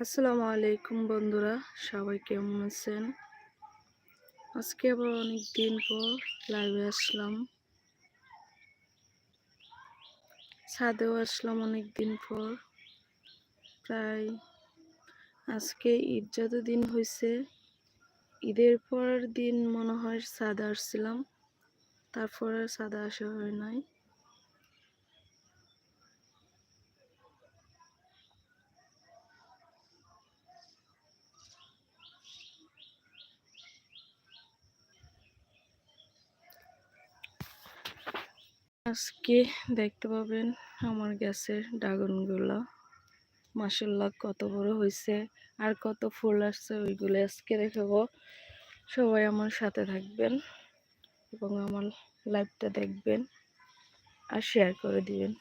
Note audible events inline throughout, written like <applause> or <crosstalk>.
আসসালামু আলাইকুম বন্ধুরা, সবাই কেমন আছেন? আজকে আবার অনেক দিন পর লাইভে আসলাম। ছাদেও আসলাম অনেক দিন পর। প্রায় আজকে ঈদ যত দিন হয়েছে ঈদের পর দিন মনে হয় সাদা আসছিলাম। তারপর আর ছাদে আসা হয় নাই। আজকে দেখতে পাবেন আমার গ্যাসের ড্রাগনগুলো মাসাল্লাহ কত বড় হয়েছে আর কত ফুল আসছে ওইগুলো আজকে দেখাবো। সবাই আমার সাথে থাকবেন এবং আমার লাইভটা দেখবেন আর শেয়ার করে দিবেন।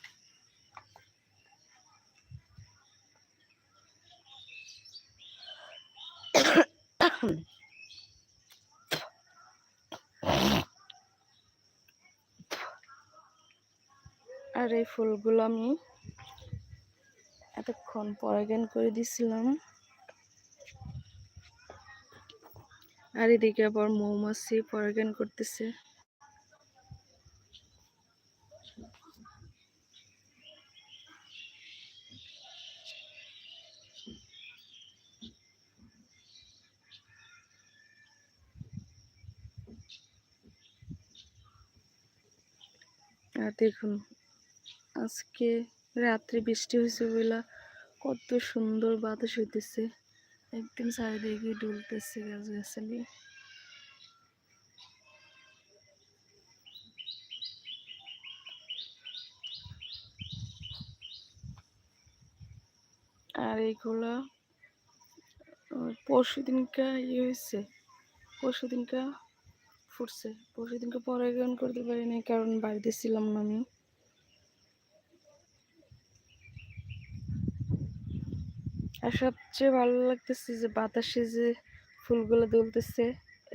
আর এই ফুলগুলো আমি এতক্ষণ পরাগান করে দিছিলাম। আর এদিকে আবার মৌমাছি পরাগান করতেছে। আর দেখুন আজকে রাত্রে বৃষ্টি হয়েছে বলে কত সুন্দর বাতাস হইতেছে। একদম চারিদিকে ডুলতেছে গাছ গাছালি। আর এইগুলো পরশু দিনকা ইয়ে হয়েছে পরশু দিনকা ফুটছে। পরশু দিনকে পরে পরাগায়ন করতে পারিনি কারণ বাড়িতে ছিলাম না আমি। আর সবচেয়ে ভালো লাগতেছে যে বাতাসে যে ফুলগুলো দুলতেছে,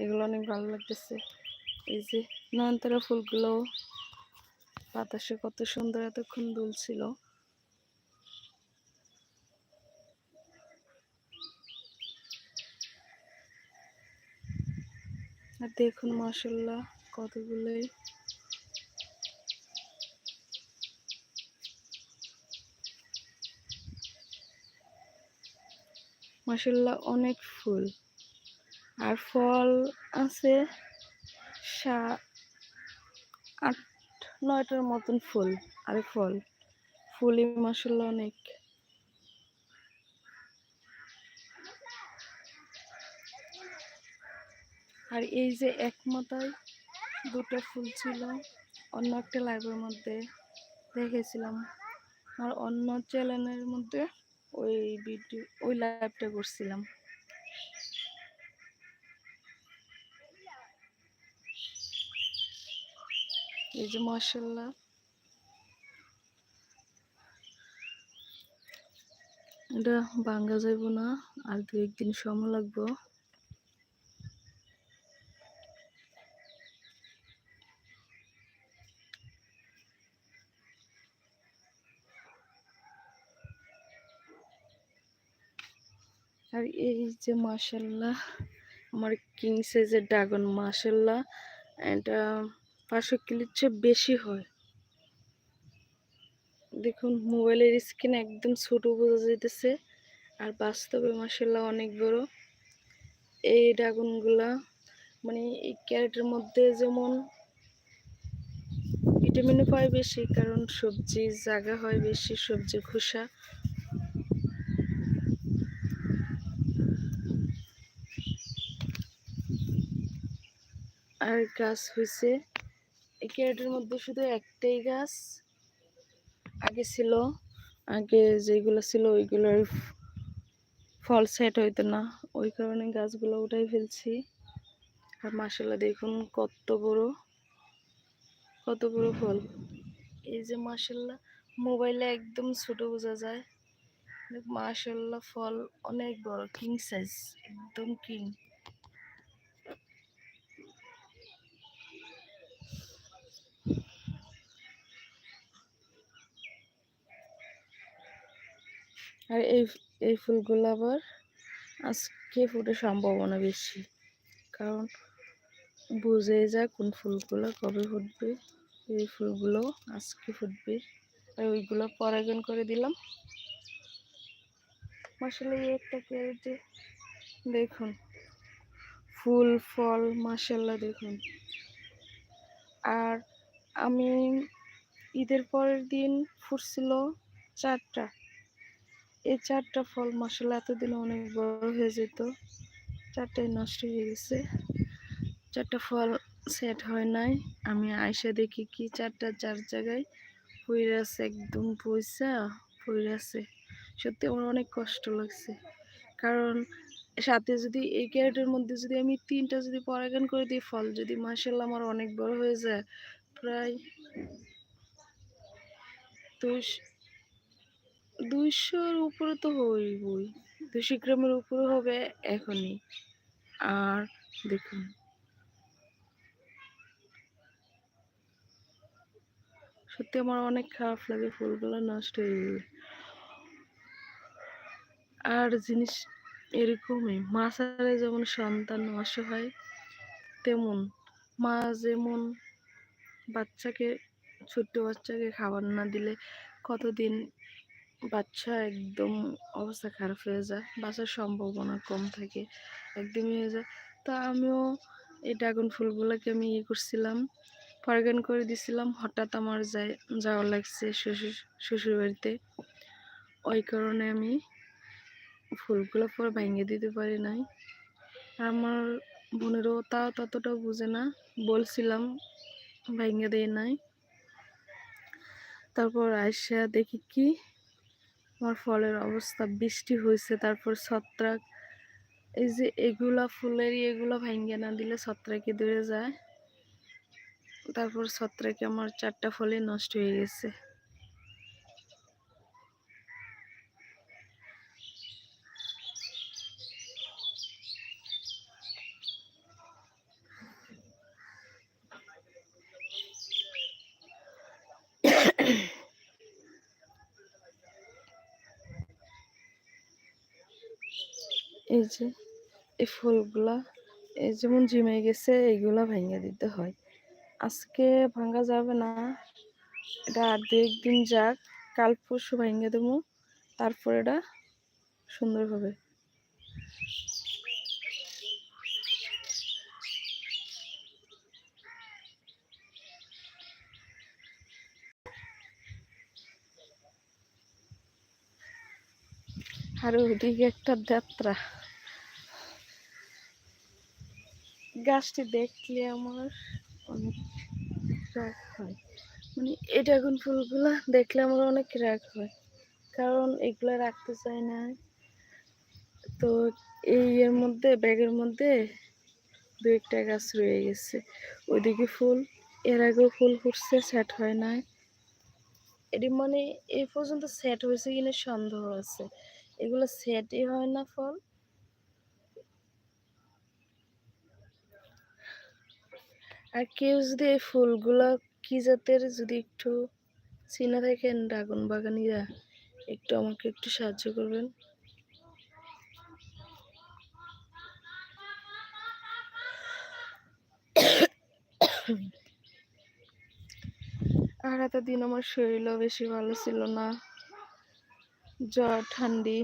এগুলো অনেক ভালো লাগতেছে। এই যে নয়নতারা ফুলগুলো বাতাসে কত সুন্দর এতক্ষণ দুলছিল। আর দেখুন মাসাল্লাহ কতগুলোই মাসাল্লাহ অনেক ফুল। আর ফল আছে আট, নয়টার মতন ফুল, আর ফল। ফুলই মাসাল্লাহ অনেক। আর এই যে এক মাথায় দুটো ফুল ছিল, অন্য একটা লাইভের মধ্যে দেখেছিলাম। আর অন্য চ্যানেলের মধ্যে ওই ভিডিও, ওই লাইভটা করছিলাম। এই যে মাসাল্লাহ এটা ভাঙ্গা যাইব না, আর দু একদিন সময় লাগবো। আর এই যে মাসাল্লাহ আমার কিং সাইজের ড্রাগন মাসাল্লাহ এটা পাঁচশো কিলোর চেয়ে বেশি হয়। দেখুন মোবাইলের স্ক্রিন একদম ছোট বোঝা যাইতেছে, আর বাস্তবে মাসাল্লাহ অনেক বড়। এই ড্রাগনগুলা মানে এই ক্যারেটের মধ্যে যেমন ভিটামিনও পায় বেশি, কারণ সবজি জায়গা হয় বেশি, সবজি খোসা। আর গাছ হয়েছে এই ক্যারেটের মধ্যে শুধু একটাই গাছ। আগে ছিল। আগে যেগুলো ছিল ওইগুলোর ফল সেট হইতো না। ওই কারণে গাছগুলো উঠাই ফেলছি। আর মাসাল্লাহ দেখুন কত বড় কত বড় ফল। এই যে মাসাল্লাহ মোবাইলে একদম ছোট বোঝা যায়। মাসাল্লাহ ফল অনেক বড় কিং সাইজ একদম কিং আর এই এই ফুলগুলো আবার আজকে ফুটে সম্ভাবনা বেশি। কারণ বুঝে যায় কোন ফুলগুলো কবে ফুটবে, এই ফুলগুলো আজকে ফুটবে। আর ওইগুলো পরাগণ করে দিলাম। এই একটা ক্যারেটে দেখুন। ফুল, ফল মাসাল্লাহ দেখুন। আর আমি ঈদের পরের দিন ফুটছিল চারটা। এই চারটা ফল মশলা এতদিন অনেক বড় হয়ে যেত। চারটাই নষ্ট হয়ে গেছে। চারটা ফল সেট হয় নাই। আমি আয়সা দেখি কি চারটা চার জায়গায় পইরে আছে, একদম পয়সা পইরে আছে। সত্যি আমার অনেক কষ্ট লাগছে। কারণ সাথে যদি এই ক্যারেটের মধ্যে যদি আমি তিনটা যদি পরাগান করে দিই, ফল যদি মাসাল্লাহ আমার অনেক বড় হয়ে যায়, প্রায় দুশ দুইশোর উপরে তো হইবই। দুশো গ্রামের উপরে হবে এখনই। আর দেখুন। সত্যি আমার অনেক খারাপ লাগে, ফুলগুলো নষ্ট হয়ে গেলে। আর জিনিস এরকমই মাছারে যেমন সন্তান নষ্ট হয়, তেমন মা যেমন বাচ্চাকে, ছোট্ট বাচ্চাকে খাবার না দিলে কতদিন বাচ্চা একদম অবস্থা খারাপ হয়ে যায়। বাঁচার সম্ভাবনা কম থাকে, একদমই হয়ে যায়। তা আমিও এই ড্রাগন ফুলগুলোকে আমি ইয়ে করছিলাম পরাগান করে দিছিলাম। হঠাৎ আমার যাই, যাওয়া লাগছে শ্বশুর শ্বশুর বাড়িতে ওই কারণে আমি ফুলগুলো পরে ভেঙে দিতে পারি নাই। আমার বোনেরও তা ততটাও বুঝে না, বলছিলাম ভেঙে দেয় নাই। তারপর আইসা দেখি কি আমার ফলের অবস্থা, বৃষ্টি হয়েছে তারপর ছত্রাক। এই যে এগুলা ফুলেরই এগুলা ভাঙ্গে না দিলে ছত্রাকে দূরে যায়। তারপর ছত্রাকে আমার চারটা ফলে নষ্ট হয়ে গেছে। এই যে, এই ফুলগুলা, এই যেমন জিমে গেছে, এইগুলা ভেঙে দিতে হয়। আজকে ভাঙা যাবে না। এটা আর দু একদিন যাক, কাল পরশু ভেঙে দেবো, তারপর এটা সুন্দর হবে। আর ওইদিকে একটা যাত্রা গাছটি দেখলে আমার অনেক রাগ হয়। মানে এই ড্রাগন ফুলগুলো দেখলে আমার অনেক রাগ হয়। কারণ এগুলো রাখতে চাই না। তো এই এর মধ্যে, ব্যাগের মধ্যে দু একটা গাছ রয়ে গেছে। ওইদিকে ফুল, এর আগেও ফুল ফুটছে সেট হয় নাই। এটি মানে এই পর্যন্ত সেট হয়েছে কিনা সন্দেহ আছে। এগুলো সেটই হয় না ফল। আর কেউ যদি এই ফুলগুলো কি জাতের যদি একটু চিনে থাকেন ড্রাগন বাগানিরা, একটু আমাকে একটু সাহায্য করবেন। আর এতদিন আমার শরীরও বেশি ভালো ছিল না। জ্বর, ঠান্ডি,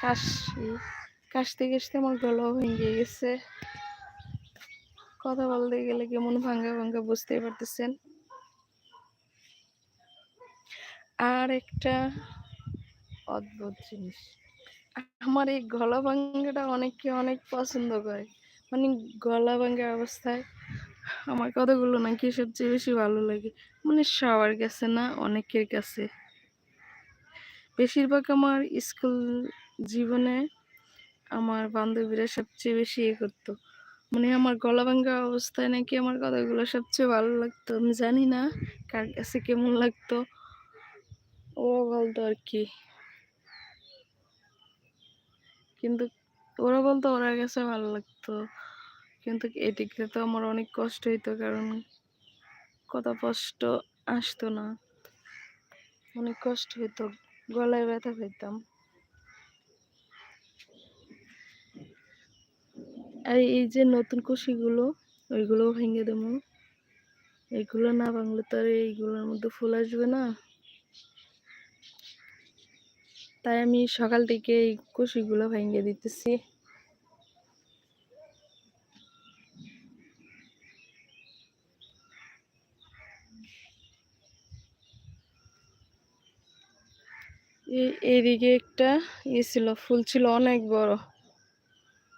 কাশি কাশতে কাশতে আমার গলাও ভেঙে গেছে। কথা বলতে গেলে কেমন ভাঙ্গা ভাঙ্গা বুঝতেই পারতেছেন। আর একটা অদ্ভুত জিনিস। আমার এই গলা ভাঙ্গাটা অনেকে অনেক পছন্দ করে। মানে গলা ভাঙ্গা অবস্থায় আমার কথাগুলো নাকি সবচেয়ে বেশি ভালো লাগে। মানে সবার কাছে না, অনেকের কাছে। বেশিরভাগ আমার স্কুল জীবনে আমার বান্ধবীরা সবচেয়ে বেশি ইয়ে করতো। মানে আমার গলা ভাঙ্গা অবস্থায় নাকি আমার কথাগুলো সবচেয়ে ভালো লাগতো, আমি জানি না কার কাছে কেমন লাগতো। ওরা বলতো আর কি। কিন্তু ওরা বলতো ওরা কাছে ভালো লাগতো। কিন্তু এদিকে তো আমার অনেক কষ্ট হইতো কারণ কত কষ্ট আসতো না। অনেক কষ্ট হইতো, গলায় ব্যথা পেতাম আর এই যে নতুন কষিগুলো ওইগুলোও ভেঙে দেবো। এগুলো না ভাঙলে তো আর এইগুলোর মধ্যে ফুল আসবে না। তাই আমি সকাল থেকে এই কষিগুলো ভেঙে দিতেছি। এইদিকে একটা ইয়ে ছিল, ফুল ছিল অনেক বড়।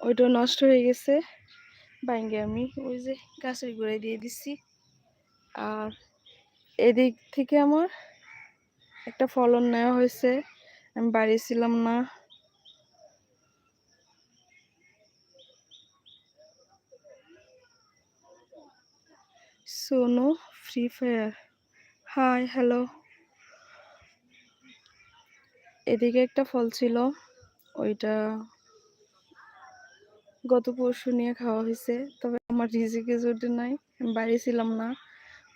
ওইটা নষ্ট হয়ে গেছে। ভাঙ্গে আমি। ওই যে গাছের গোড়ায় দিয়ে দিচ্ছি আর এদিক থেকে আমার একটা ফলন নেওয়া হয়েছে। আমি বাড়ি ছিলাম না। সোনো, ফ্রি ফায়ার। Hi, hello. এদিকে একটা ফল ছিল। ওইটা গত পরশু নিয়ে খাওয়া হয়েছে তবে আমার রিজিকে জোটে নাই। বাড়ি ছিলাম না।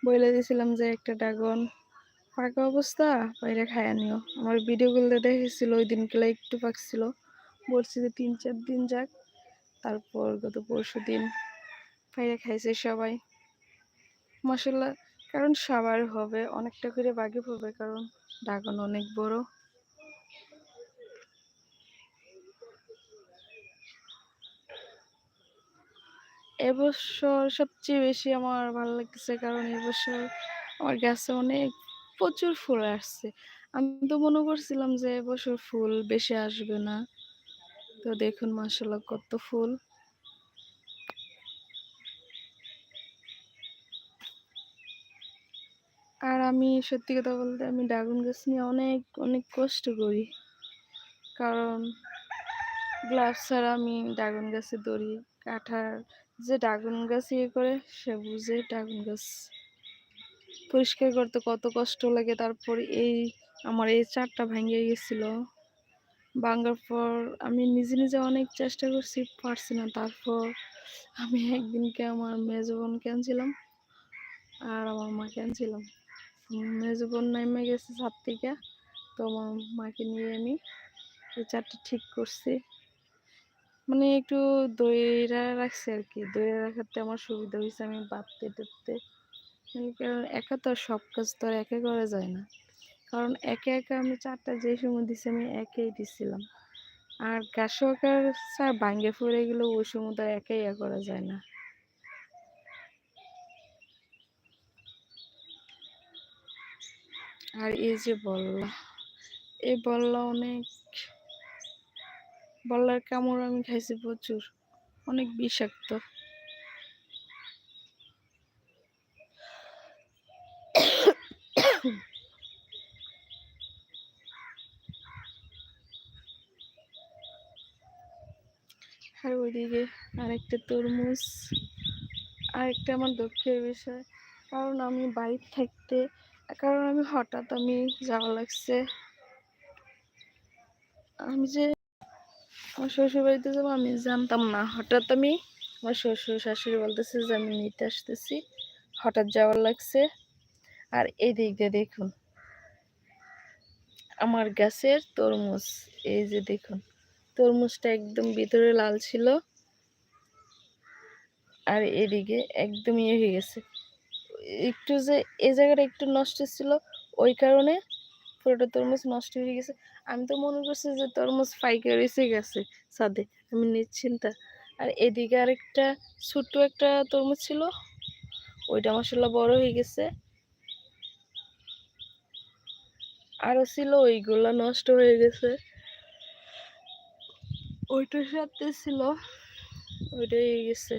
বলে দিয়েছিলাম যে একটা ড্রাগন। পাকা অবস্থা, বাইরে খায় নিও। আমার ভিডিওগুলো দেখেছিল ওই দিনগুলো একটু পাকছিল বলছি যে তিন চার দিন যাক, তারপর গত পরশু দিন বাইরে খাইছে সবাই। মশলা কারণ সবার হবে, অনেকটা করে বাগে পড়বে কারণ ড্রাগন অনেক বড়। এবছর সবচেয়ে বেশি আমার ভালো লাগতেছে কারণ এবছর আমার গাছে অনেক প্রচুর ফুল আসছে। আমি তো মনে করছিলাম যে এবছর ফুল বেশি আসবে না। তো দেখুন মাসাল্লাহ কত ফুল। আর আমি সত্যি কথা বলতে আমি ড্রাগন গাছ নিয়ে অনেক অনেক কষ্ট করি। কারণ, গ্লাভস ছাড়া আমি ড্রাগন গাছে দড়ি কাঠার যে ড্রাগন গাছ ইয়ে করে, সে বুঝে ড্রাগন গাছ পরিষ্কার করতে কত কষ্ট লাগে। তারপর এই আমার এই চারটা ভেঙে গেছিল। ভাঙার পর আমি নিজে নিজে অনেক চেষ্টা করছি, পারছি না। তারপর আমি একদিনকে আমার মেজো বোনকে আনছিলাম আর আমার মাকে আনছিলাম মেজো বোন নামে গেছে ছাদ থেকে, তো আমার মাকে নিয়ে আমি এই চারটা ঠিক করছি। মানে একটু দইরা রাখছি আর কি দইরা রাখাতে আমার সুবিধা হয়েছে আমি বাঁধতে টাতে কারণ একা তো সব কাজ তো আর একা করা যায় না। কারণ একে একা আমি চারটা যে সময় দিছি আমি একেই দিছিলাম। আর গাছ আঁকার স্যার ভাঙ্গে ফুরে গেলে ওই সময় তো একাই ইয়ে করা যায় না। আর এই যে বললা, এই বললা অনেক বললার কামড় আমি খাইছি প্রচুর। অনেক বিষাক্ত। আর ওইদিকে আরেকটা তরমুজ। আরেকটা আমার দুঃখের বিষয়, কারণ আমি বাড়ির থাকতে, কারণ আমি হঠাৎ আমি যাওয়া লাগছে। আমি যে আমার শ্বশুর বাড়িতে যাব, আমি জানতাম না। হঠাৎ আমি আমার শ্বশুর শাশুড়ি বলতেছে যে, আমি নিতে আসতেছি। হঠাৎ যাওয়ার লাগছে। আর এই দিক দিয়ে দেখুন, আমার গাছের তরমুজ, এই যে দেখুন, তরমুজটা একদম ভিতরে লাল ছিল। আর এদিকে একদম ইয়ে হয়ে গেছে। একটু যে এই জায়গাটা একটু নষ্ট ছিল, ওই কারণে পুরোটা তরমুজ নষ্ট হয়ে গেছে। আমি তো মনে করছি যে তরমুজ পাইকার এসে গেছে সাদে আমি নিশ্চিন্তা আর এদিকে আরেকটা ছোট্ট একটা তরমুজ ছিল, ওইটা মশলা বড় হয়ে গেছে। আরও ছিল, ওইগুলো নষ্ট হয়ে গেছে। ওইটার সাথে ছিল, ওইটাই গেছে।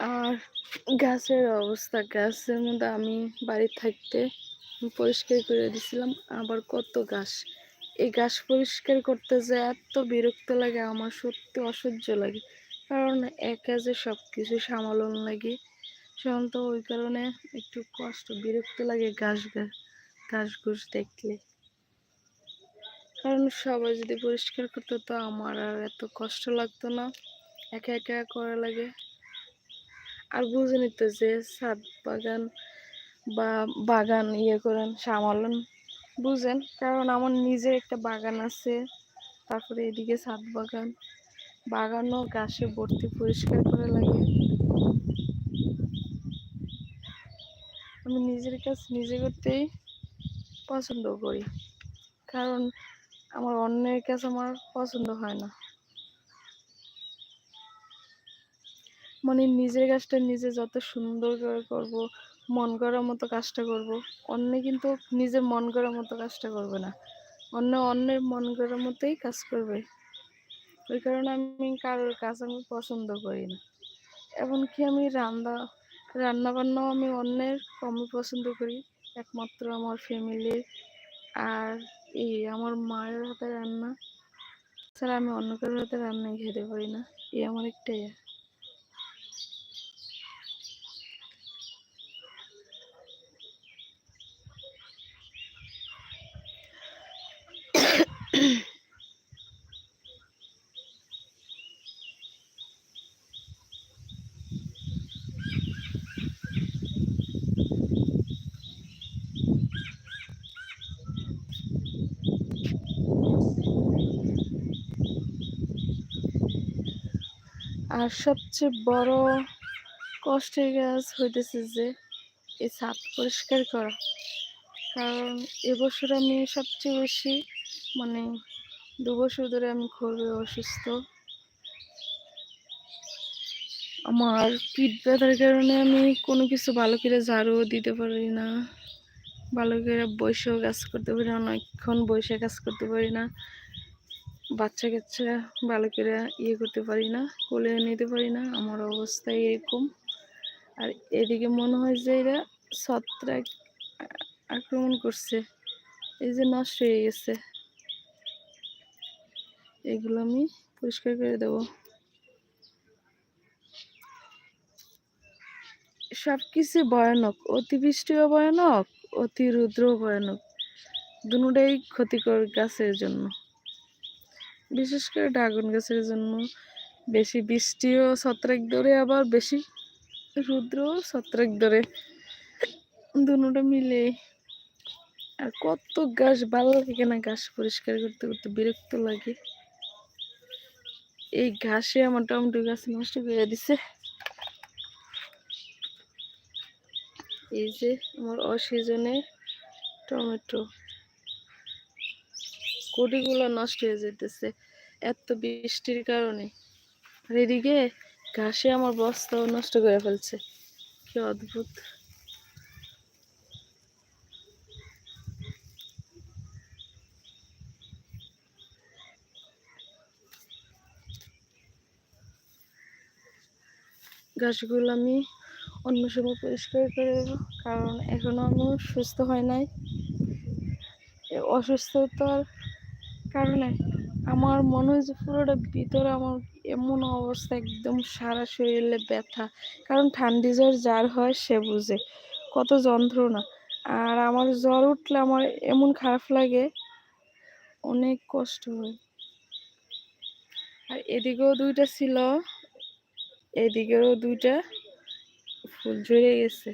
আর গাছের অবস্থা গাছের মধ্যে আমি বাড়ি থাকতে পরিষ্কার করে দিছিলাম, আবার কত গাছ এই গাছ পরিষ্কার করতে যে এত বিরক্ত লাগে, আমার সত্যি অসহ্য লাগে। কারণ একা যে সব কিছু সামালন লাগে সাধারণত ওই কারণে একটু কষ্ট, বিরক্ত লাগে ঘাস ঘাস ঘুষ দেখলে। কারণ সবাই যদি পরিষ্কার করতো, তো আমার আর এত কষ্ট লাগতো না। একা একা করা লাগে। আর বুঝে নিত যে ছাদ বাগান বা বাগান ইয়ে করেন, সামালেন, বুঝেন। কারণ আমার নিজের একটা বাগান আছে, তারপরে এদিকে ছাদ বাগান। বাগানও গাছে ভর্তি পরিষ্কার করে লাগে। আমি নিজের কাজ নিজে করতেই পছন্দ করি। কারণ আমার অন্যের কাজ আমার পছন্দ হয় না। মানে নিজের কাজটা নিজে যত সুন্দর করে করব, মন করার মতো কাজটা করব, অন্য কিন্তু নিজের মন করার মতো কাজটা করবে না। অন্য অন্যের মন করার মতোই কাজ করবে। ওই কারণে আমি কারোর কাজ আমি পছন্দ করি না। এমনকি আমি রান্না রান্না বান্নাও আমি অন্যের কমই পছন্দ করি। একমাত্র আমার ফ্যামিলির আর এই আমার মায়ের হাতে রান্না। ছাড়া আমি অন্য কারোর হাতে রান্নাই খেতে পারি না। এই আমার একটাই <clears throat> আর সবচেয়ে বড় কষ্টের কাজ হইতেছে যে এই ছাদ পরিষ্কার করা। কারণ এবছর আমি সবচেয়ে বেশি মানে দু বছর ধরে আমি খুবই অসুস্থ। আমার পিঠ ব্যথার কারণে আমি কোনো কিছু ভালো করে ঝাড়ু দিতে পারি না, ভালো করে বসেও কাজ করতে পারি না, অনেকক্ষণ বসে কাজ করতে পারি না, বাচ্চা কাচ্চা ভালো করে ইয়ে করতে পারি না, কোলে নিতে পারি না, আমার অবস্থা এরকম। আর এদিকে মনে হয় যে এরা ছত্রাক আক্রমণ করছে, এই যে নষ্ট হয়ে গেছে। এগুলো আমি পরিষ্কার করে দেব। সব কিছু ভয়ানক, অতিবৃষ্টিও ভয়ানক অতি রুদ্র ভয়ানক। দুটাই ক্ষতিকর গাছের জন্য। বিশেষ করে ড্রাগন গাছের জন্য বেশি বৃষ্টিও ছত্রাক ধরে, আবার বেশি রুদ্র ছত্রাক ধরে। দুটা মিলে আর কত গাছ ভালো লাগে না গাছ পরিষ্কার করতে করতে বিরক্ত লাগে। এই ঘাসে আমার টমেটো গাছ নষ্ট করে দিছে। এই যে আমার অসিজনে টমেটো। কোটিগুলো নষ্ট হয়ে যেতেছে এত বৃষ্টির কারণে। আর এদিকে ঘাসে আমার বস্তাও নষ্ট করে ফেলছে। কি অদ্ভুত। গাছগুলো আমি অন্য সময় পরিষ্কার করে দেবো, কারণ এখনও আমি সুস্থ হয় নাই। অসুস্থতার কারণে আমার মনে হয় যে পুরোটা ভিতরে আমার এমন অবস্থা, একদম সারা শরীরে ব্যথা। কারণ ঠান্ডি জ্বর যার হয় সে বুঝে, কত যন্ত্রণা। আর আমার জ্বর উঠলে আমার এমন খারাপ লাগে, অনেক কষ্ট হয়। আর এদিকেও দুইটা ছিল। এদিকেও দুইটা ফুল ঝরে গেছে।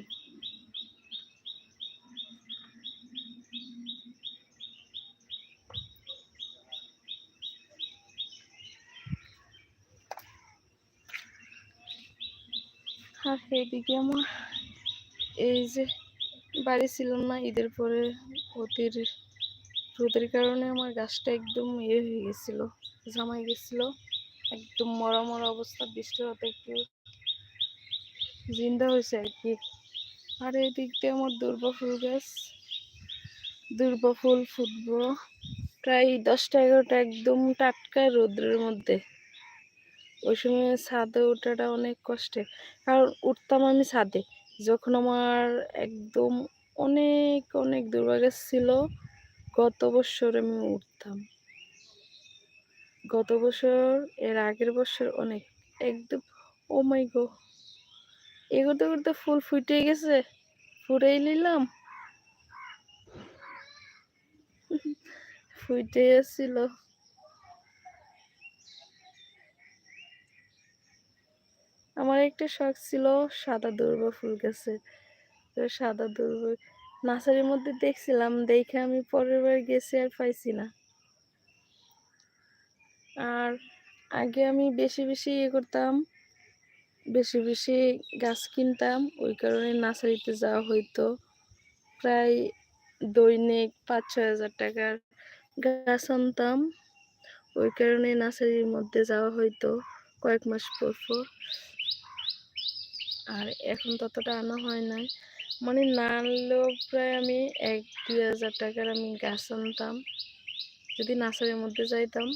আর এদিকে আমার এই যে বাড়ি ছিল না, ঈদের পরে অতির রোদের কারণে আমার গাছটা একদম ইয়ে হয়ে গেছিল, জামাই গেছিল। একদম মরা মরা অবস্থা বৃষ্টি হতে একটু জিন্দা হয়েছে আর কি। আর এই দিক দিয়ে আমার দুর্বা ফুল গাছ, দুর্বা ফুল ফুটবো। প্রায় দশটা এগারোটা একদম টাটকা রোদ্রের মধ্যে। ওই সময় ছাদে ওঠাটা অনেক কষ্টে। কারণ উঠতাম আমি ছাদে। যখন আমার একদম অনেক অনেক দুর্ভাগ্য ছিল, গত বছর আমি উঠতাম। গত বছর, এর আগের বছর অনেক। একদম ও মাই গো এগোতে করতে ফুল ফুটে গেছে। ফুটেই নিলাম। ফুটে এসেছিল আমার একটা শখ ছিল সাদা দুর্বা ফুল গাছে। সাদা দুর্বই নার্সারির মধ্যে দেখছিলাম, দেখে আমি পরের বার গেছি আর পাইছি না। আর আগে আমি বেশি বেশি ইয়ে করতাম, বেশি বেশি গাছ কিনতাম। ওই কারণে নার্সারিতে যাওয়া হইতো। প্রায় দৈনিক পাঁচ, ছয় হাজার টাকার গাছ আনতাম। ওই কারণে নার্সারির মধ্যে যাওয়া হইতো কয়েক মাস পর পর। আর এখন ততটা আনা হয় নাই। মানে না আনলেও প্রায় আমি এক, দুই হাজার টাকার আমি গাছ আনতাম। যদি নার্সারির মধ্যে যাইতাম।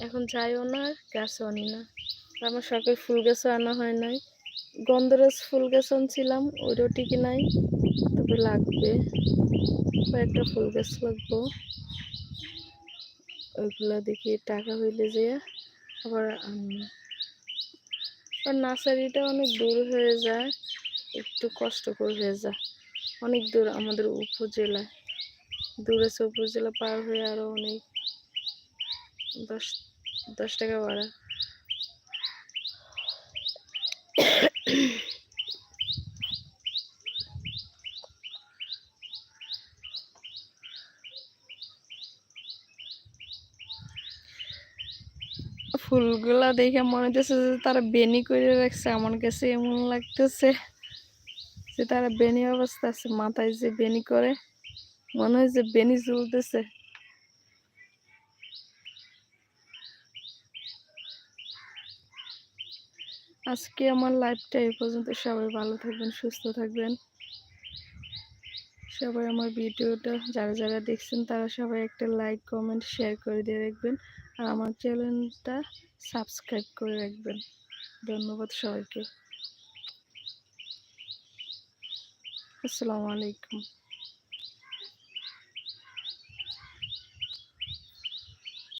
এখন যাইও না গাছও আনি না। আমার শখের ফুল গাছও আনা হয় নাই। গন্ধরাজ ফুল গাছ আনছিলাম, ওইটাও টিকি নাই। তবে লাগবে, কয়েকটা ফুল গাছ লাগবো। ওইগুলা দেখি টাকা হইলে যে আবার আনব। আর নার্সারিটা অনেক দূর হয়ে যায়, একটু কষ্টকর হয়ে যায়। অনেক দূর আমাদের উপজেলায়। দূর উপজেলা পার হয়ে আরও অনেক দশ দশ টাকা ভাড়া। ফুলগুলা দেখে মনে হইতেছে যে তারা বেনি করে রাখছে। আমার কাছে এমন লাগতেছে যে তারা বেনি অবস্থা আছে, মাথায় যে বেনি করে, মনে হয় যে বেনি চলতেছে আজকে আমার লাইফটা এই পর্যন্ত। সবাই ভালো থাকবেন, সুস্থ থাকবেন। সবাই আমার ভিডিওটা যারা যারা দেখছেন, তারা সবাই একটা লাইক কমেন্ট শেয়ার করে দিয়ে রাখবেন। আর আমার চ্যানেলটা সাবস্ক্রাইব করে রাখবেন। ধন্যবাদ সবাইকে। আসসালামু আলাইকুম।